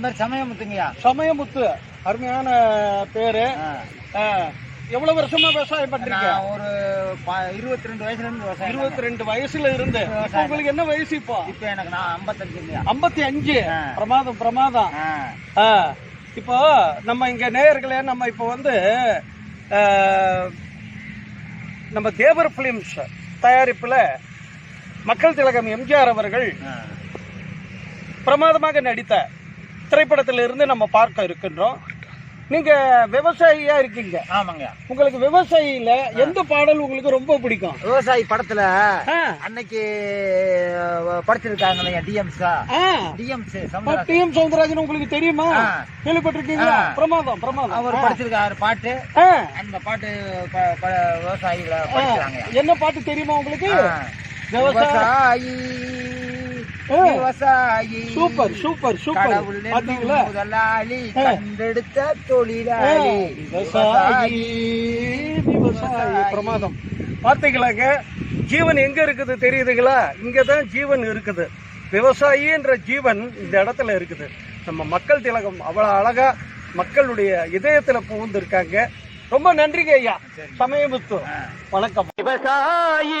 என் பேர் சமயமுத்துங்கய்யா சமயமுத்து அருமையான பேரு. எவ்வளவு வருஷமா விவசாயம் பண்றீங்க? ஒரு இருபத்தி ரெண்டு வயசுல இருந்து விவசாயம் இருபத்தி ரெண்டு வயசுல இருந்து. உங்களுக்கு என்ன வயசு இப்போ? இப்ப எனக்கு நான் ஐம்பத்தஞ்சுங்கய்யா. ஐம்பத்தி அஞ்சு. பிரமாதம் பிரமாதம். இப்போ நம்ம இங்க நேயர்களே நம்ம இப்போ வந்து நம்ம தேவர் பிலிம்ஸ் தயாரிப்புல மக்கள் திலகம் எம்ஜிஆர் அவர்கள். பிரமாதமாக நடித்த திரைப்படத்திலிருந்து நம்ம பார்க்க இருக்கின்றோம். நீங்க விவசாயியா இருக்கீங்க. ஆமாங்கய்யா உங்களுக்கு விவசாயியில எந்த பாடல் உங்களுக்கு ரொம்ப பிடிக்கும்? விவசாயி படத்துல அன்னைக்கு அஹ், படிச்சிருக்காங்க டிஎம்ஸா. டிஎம்ஸ் அப்ப டி எம் சவுந்தரராஜன் உங்களுக்கு தெரியுமா? ஆ. பிரமாதம் பிரமாதம். அவர். படிச்சிருக்காரு பாட்டு. அந்த பாட்டு. படிச்சாங்க என்ன பாட்டு தெரியுமா உங்களுக்கு? விவசாயி. விவசாயி. Super super super. பாத்தீங்களா? முதலாளி. கண்டெடுத்த தொழிலாளி. விவசாயி விவசாயி. பிரமாதம். பார்த்தீங்களாங்க ஜீவன் எங்க இருக்குது தெரியுதுங்களா? இங்கதான் ஜீவன் இருக்குது. விவசாயின்ற ஜீவன் இந்த இடத்துல இருக்குது. நம்ம மக்கள் திலகம் அவ்வளவு அழகா மக்களுடைய இதயத்துல புகுந்திருக்காங்க. ரொம்ப நன்றிங்க ஐயா. சமயமுத்து வணக்கம். விவசாயி.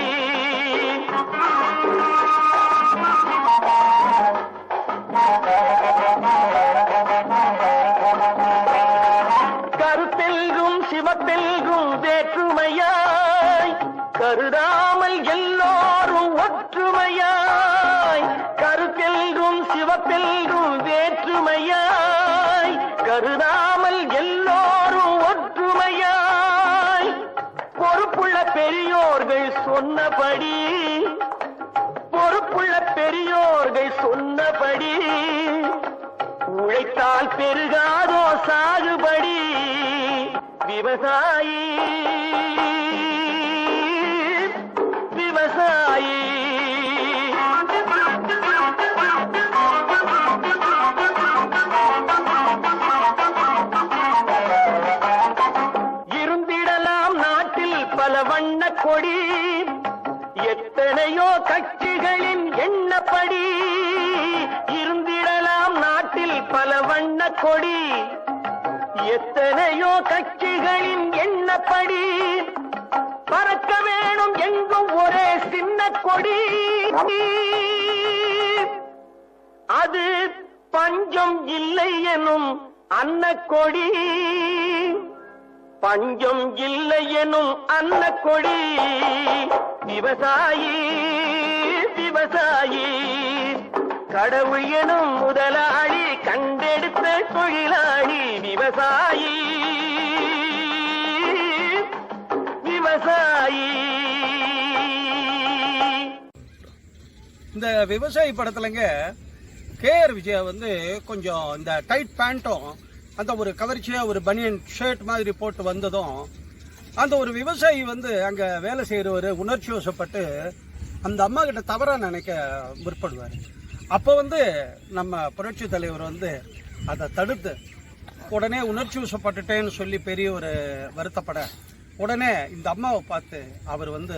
கருதாமல் எல்லோரும் ஒற்றுமையாய் பொறுப்புள்ள பெரியோர்கள் சொன்னபடி பொறுப்புள்ள பெரியோர்கள் சொன்னபடி உழைத்தால் பெருகாதோ சாகுபடி விவசாயி விவசாயி. எண்ணப்படி எத்தனையோ கட்சிகளின் எண்ணப்படி இருந்திடலாம் நாட்டில் பல வண்ண கொடி. எத்தனையோ கட்சிகளின் எண்ணப்படி பறக்க வேணும் எங்கும் ஒரே சின்ன கொடி. அது பஞ்சம் இல்லை எனும் அன்ன கொடி பஞ்சம் இல்லை எனும் அன்னக்கொடி. விவசாயி விவசாயி கடவுள் எனும் முதலாளி கண் விவசாயி. விவசாயி. இந்த விவசாயி படத்துலங்க கேஆர் விஜயா வந்து கொஞ்சம் இந்த டைட் பேண்ட்டும் அந்த ஒரு கவர்ச்சியாக ஒரு பனியன் ஷர்ட் மாதிரி போட்டு வந்ததும் அந்த ஒரு விவசாயி வந்து அங்கே வேலை செய்கிறவர் உணர்ச்சி வசப்பட்டு அந்த அம்மா கிட்ட தவறாக நினைக்க முற்படுவார். அப்போ வந்து நம்ம புரட்சி தலைவர் வந்து அதை தடுத்து உடனே உணர்ச்சி வசப்பட்டுட்டேன்னு சொல்லி பெரிய ஒரு வருத்தப்பட உடனே இந்த அம்மாவை பார்த்து அவர் வந்து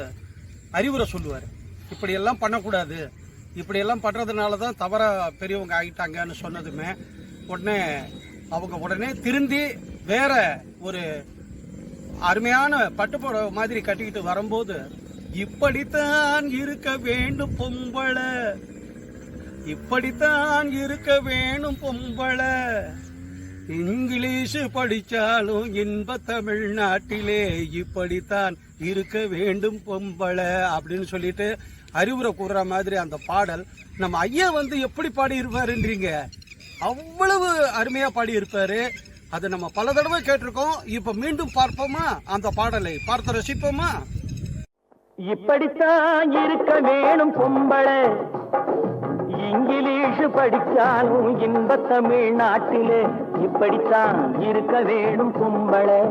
அறிவுரை சொல்லுவார். இப்படியெல்லாம் பண்ணக்கூடாது. இப்படியெல்லாம் பண்ணுறதுனால தான் தவறாக பெரியவங்க ஆகிட்டாங்கன்னு சொன்னதுமே உடனே அவங்க உடனே திருந்தி வேற ஒரு அருமையான பட்டுப்புடவை மாதிரி கட்டிக்கிட்டு வரும்போது இப்படித்தான் இருக்க வேண்டும் பொம்பளை. இப்படித்தான் இருக்க வேணும் பொம்பளை. இங்கிலீஷு படிச்சாலும் இன்ப தமிழ்நாட்டிலே இப்படித்தான் இருக்க வேண்டும் பொம்பளை அப்படின்னு சொல்லிட்டு அறிவுரை கூறுற மாதிரி அந்த பாடல் நம்ம ஐயா வந்து எப்படி பாடி இருப்பாருன்றீங்க அவ்வளவு அருமையா பாடி இருப்பாரு அது நம்ம பல தடவை கேட்டிருக்கோம். இப்ப மீண்டும் பார்ப்போமா? அந்த பாடலை பார்த்து ரசிப்போமா? இப்படித்தான் இருக்க வேணும் பொம்பளை. இங்கிலீஷ் படிச்சாலும் இன்ப தமிழ்நாட்டிலே இப்படித்தான் இருக்க வேணும் பொம்பளை.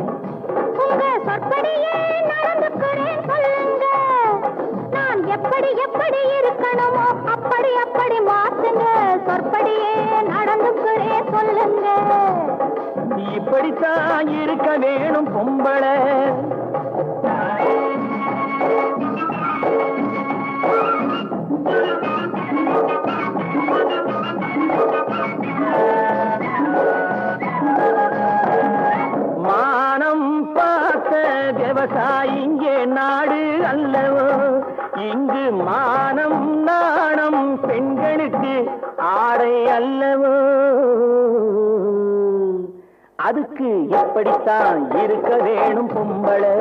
நான் எப்படி எப்படி இருக்கணுமோ அப்படி அப்படி இப்படித்தான் இருக்க வேணும் பொம்பளை. மானம் பார்த்த விவசாயி இங்கே நாடு அல்லவோ? இங்கு மானம் நாணம் பெண்களுக்கு ஆடை அல்லவோ? அதுக்கு எப்படித்தான் இருக்க வேணும் பொம்பளை?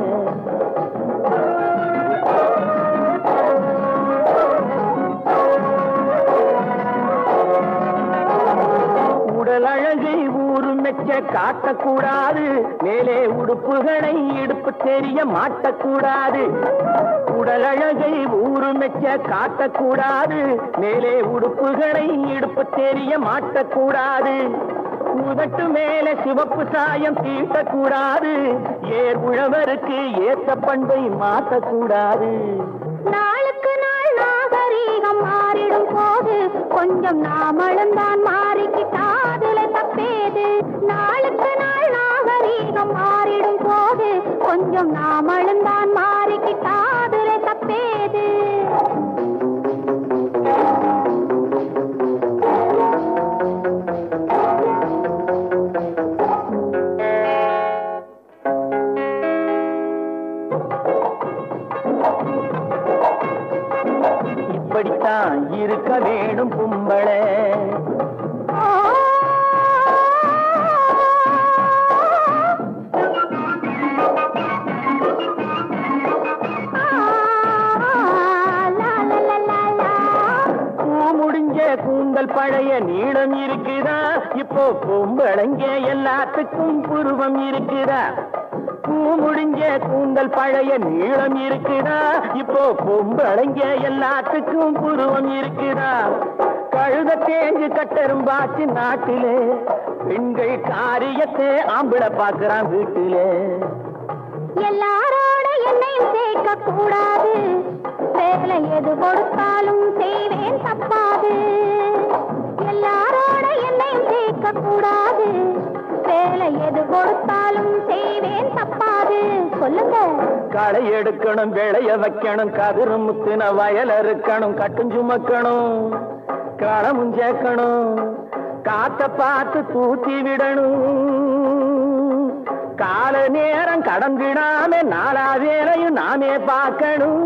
உடல் அழகை ஊரு மெச்ச காட்டக்கூடாது. மேலே உடுப்புகளை இடுப்பு தெரிய மாட்டக்கூடாது. உடல் அழகை ஊரு மெச்ச காட்டக்கூடாது. மேலே உடுப்புகளை இடுப்பு தெரிய மாட்டக்கூடாது. உதட்டு மேல சிவப்பு சாயம் தீட்டக்கூடாது. ஏர் உழவருக்கு ஏத்த பண்பை மாற்றக்கூடாது. நாளுக்கு நாள் நாகரீகம் மாறிடும் போது கொஞ்சம் நாமளும் தான் மாறிக்கிட்டாதுல தப்பேது. நாளுக்கு நாள் நாகரீகம் மாறிடும் போது கொஞ்சம் நாமளும் தான் கூந்தல் பழைய நீளம் இருக்குதா? இப்போ பொம்பளைங்க எல்லாத்துக்கும் புருவம் இருக்குதா? பூ முடிஞ்ச கூந்தல் பழைய நீளம் இருக்குதா? இப்போ பொம்பளைங்க எல்லாத்துக்கும் புருவம் இருக்குதா? கழுத தேஞ்சு கட்டரும் பாச்சு நாட்டிலே பெண்கள் காரியத்தை ஆம்பிள பாக்குறான் வீட்டிலே. எல்லாரோட என்னையும் சேர்க்க கூடாது வேலை எது கொடுத்தாலும் கொடுத்தாலும் செய்வேன் தப்பாது. சொல்லுங்க. களை எடுக்கணும் விளைய வைக்கணும் கதிரு முத்தின வயல் இருக்கணும் கட்டும் சுமக்கணும் களமும் சேர்க்கணும் காத்த பார்த்து தூத்தி விடணும். கால நேரம் கடந்திடாம நாலா வேலையும் நாமே பார்க்கணும்.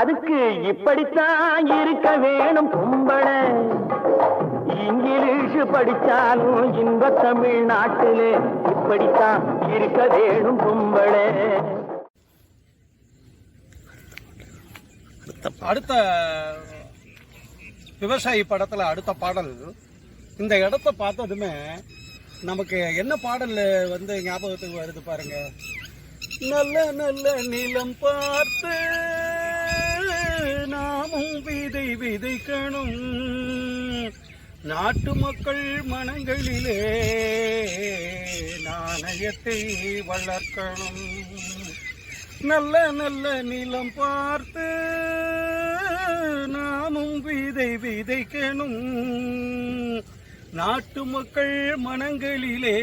அதுக்கு இப்படித்தான் இருக்க வேணும் கும்பலை. இங்கிலீஷ் படிச்சாலும் இன்ப தமிழ்நாட்டிலே? இப்படித்தான் இருக்க வேணும் கும்பலே. அடுத்த விவசாயி படத்துல அடுத்த பாடல். இந்த இடத்த பார்த்ததுமே நமக்கு என்ன பாடல் வந்து ஞாபகத்துக்கு வருது பாருங்க. நல்ல நல்ல நிலம் பார்த்து நாமும் விதை விதைக்கணும். நாட்டு மக்கள் மனங்களிலே நாணயத்தை வளர்க்கணும். நல்ல நல்ல நிலம் பார்த்து நாமும் விதை விதைக்கணும். நாட்டு மக்கள் மனங்களிலே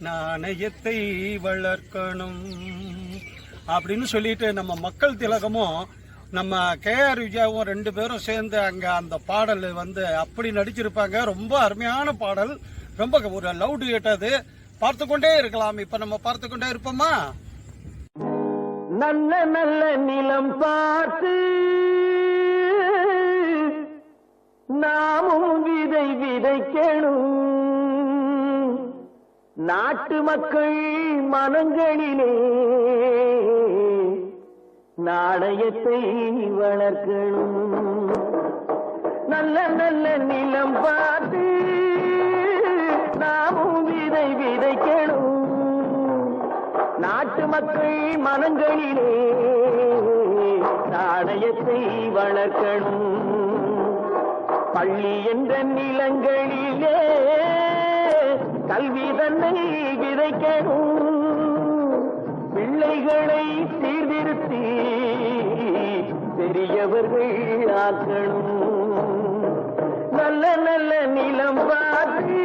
நாணயத்தை வளர்க்கணும். அப்படின்னு சொல்லிட்டு நம்ம மக்கள் திலகமும் நம்ம கேஆர் விஜயாவும் ரெண்டு பேரும் சேர்ந்து அங்க அந்த பாடல் வந்து அப்படி நடிச்சிருப்பாங்க. ரொம்ப அருமையான பாடல். ரொம்ப ஒரு லவுடு கேட்டது பார்த்து கொண்டே இருக்கலாம். இப்ப நம்ம பார்த்து கொண்டே இருப்போமா? நல்ல நல்ல நிலம் பார்த்து நாமும் விதை விதைக்கணும். நாட்டு மக்கள் மனங்களிலே நாடயத்தை வளர்க்கணும். நல்ல நல்ல நிலம் பார்த்து நாமும் விதை விதைக்கணும். நாட்டு மக்கள் மனங்களிலே நாணயத்தை வளர்க்கணும். பள்ளி என்ற நிலங்களிலே கல்வி தன்னை விதைக்கணும். பிள்ளைகளை சீர்திருத்தி பெரியவர்கள் ஆக்கணும். நல்ல நல்ல நிலம் பார்த்து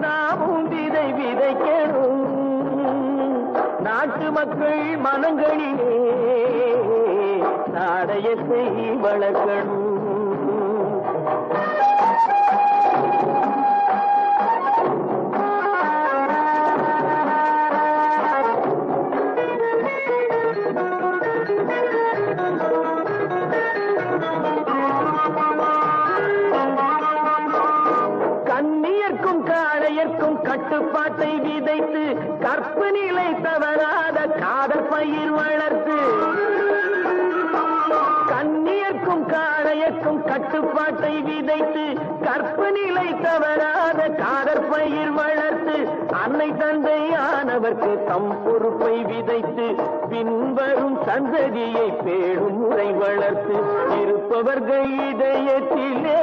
நாமும் விதை விதைக்கணும். நாட்டு மக்கள் மனங்களிலே நாடயத்தை வளர்க்கணும். பயிர் வளர்த்து கண்ணியர்க்கும் காளையர்க்கும் கட்டுப்பாட்டை விதைத்து கற்பு நிலை தவறாத காதற் பயிர் வளர்த்து அன்னை தந்தையானவர்க்கு தம் பொறுப்பை விதைத்து பின்வரும் சந்ததியை பேடும் முறை வளர்த்து இருப்பவர்கள் இதயத்திலே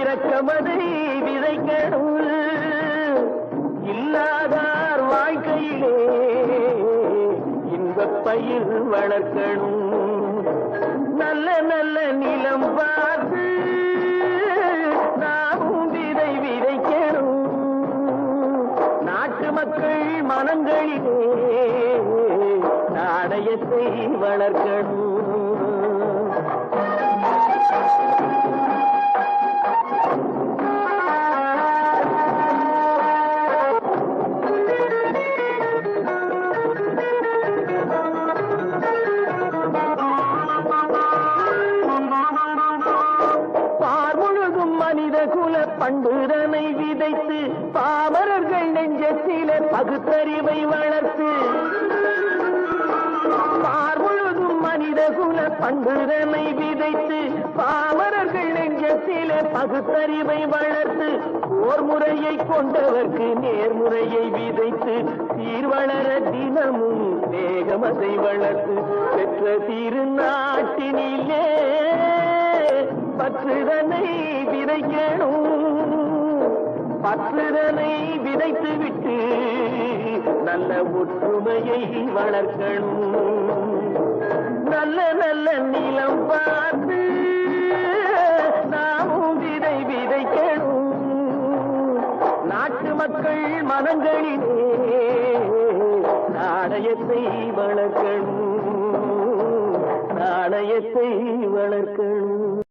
இரக்கமதை விதைக்கணும். பயிர் வளர்க்கணும். நல்ல நல்ல நிலம் பார்த்து நாமும் விதை விதைக்கணும். நாட்டு மக்கள் மனங்களிலே நாணயத்தை வளர்க்கணும். குல பண்புதனை விதைத்து பாமரர்கள் நெஞ்சத்திலே பகுத்தறிவை வளர்த்து. பார் முழுதும் மனித குல பண்புதனை விதைத்து பாமரர்கள் நெஞ்சத்திலே பகுத்தறிவை வளர்த்து. ஓர் முறையை கொண்டவர்க்கு நேர்முறையை விதைத்து சீர்வளர தினமும் வேகமதை வளர்த்து. பெற்ற திருநாட்டினிலே பற்றுதனை விதைக்கணும். பற்றுதனை விதைத்து விட்டு நல்ல ஒற்றுமையை வளர்க்கணும். நல்ல நல்ல நிலம் பார்த்து நாமும் விதை விதைக்கணும். நாட்டு மக்கள் மனங்களிலே நாணயத்தை வளர்க்கணும். தேசை வளர்க்கணும்.